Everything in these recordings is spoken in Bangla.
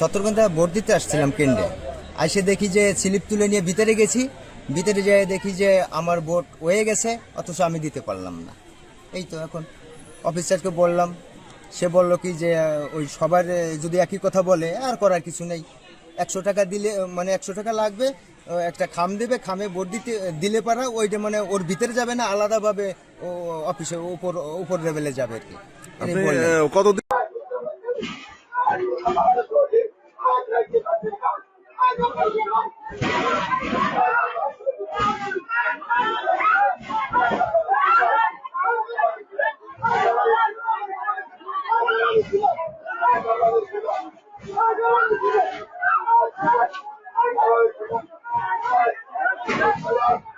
সতর্কতা ভোট দিতে আসছিলাম কেন্দ্রে। আসে দেখি যে স্লিপ তুলে নিয়ে ভিতরে গেছি। ভিতরে যেয়ে দেখি যে আমার ভোট হয়ে গেছে অথচ আমি দিতে পারলাম না। এই তো এখন অফিসারকে বললাম। সে বলল কি যে ওই সবার যদি একই কথা বলে আর করার কিছু নেই। একশো টাকা দিলে মানে একশো টাকা লাগবে একটা খাম দেবে খামে ভোট দিতে দিলে পারা ওইটা মানে ওর ভিতরে যাবে না আলাদাভাবে ও অফিসে উপর উপর লেভেলে যাবে আর কি। কতদিন Allah.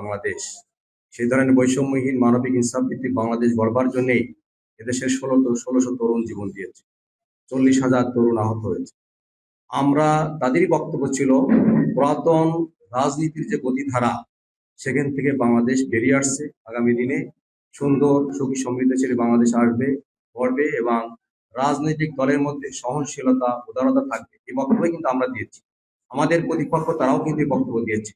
বাংলাদেশ। সেই ধরনের বৈষম্যহীন মানবিক ইনসাফ ভিত্তিক বাংলাদেশ গড়বার জন্যই এদেশের ষোলো ষোলোশো তরুণ জীবন দিয়েছে। চল্লিশ হাজার তরুণ আহত হয়েছে। আমরা তাদেরই বক্তব্য ছিল, পুরাতন রাজনীতির যে গতিধারা, সেখান থেকে বাংলাদেশ বেরিয়ে আসছে আগামী দিনে। সুন্দর, সুখী সমৃদ্ধশালী বাংলাদেশ আসবে, গড়বে এবং রাজনৈতিক দলের মধ্যে সহনশীলতা, উদারতা থাকবে। এই বক্তব্য কিন্তু আমরা দিয়েছি। আমাদের প্রতিপক্ষ তারাও কিন্তু এই বক্তব্য দিয়েছে।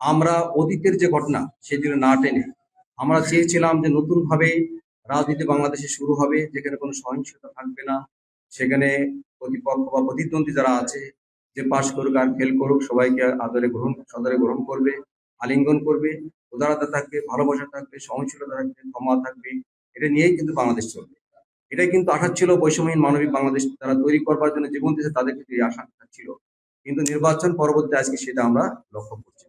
আমরা অতীতের যে ঘটনা সেগুলো না টেনে আমরা চেয়েছিলাম যে নতুন ভাবে রাজনীতি বাংলাদেশে শুরু হবে, যেখানে কোনো সহিংসতা থাকবে না, সেখানে প্রতিপক্ষ বা প্রতিদ্বন্দ্বী যারা আছে, যে পাশ করুক আর ফেল করুক, সবাইকে আদরে গ্রহণ, সদরে গ্রহণ করবে, আলিঙ্গন করবে, উদারতা থাকবে, ভালোবাসা থাকবে সহনশীলতা থাকবে, ক্ষমা থাকবে, এটা নিয়েই কিন্তু বাংলাদেশ চলবে। এটাই কিন্তু আশা ছিল বৈষম্যহীন মানবিক বাংলাদেশ তারা তৈরি করবার জন্য জীবন দিয়েছে, তাদের কিন্তু এই আশা ছিল। কিন্তু নির্বাচন পরবর্তী আজকে সেটা আমরা লক্ষ্য করছি।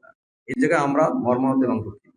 এই জায়গায় আমরা মর্মাহত এবং দুঃখিত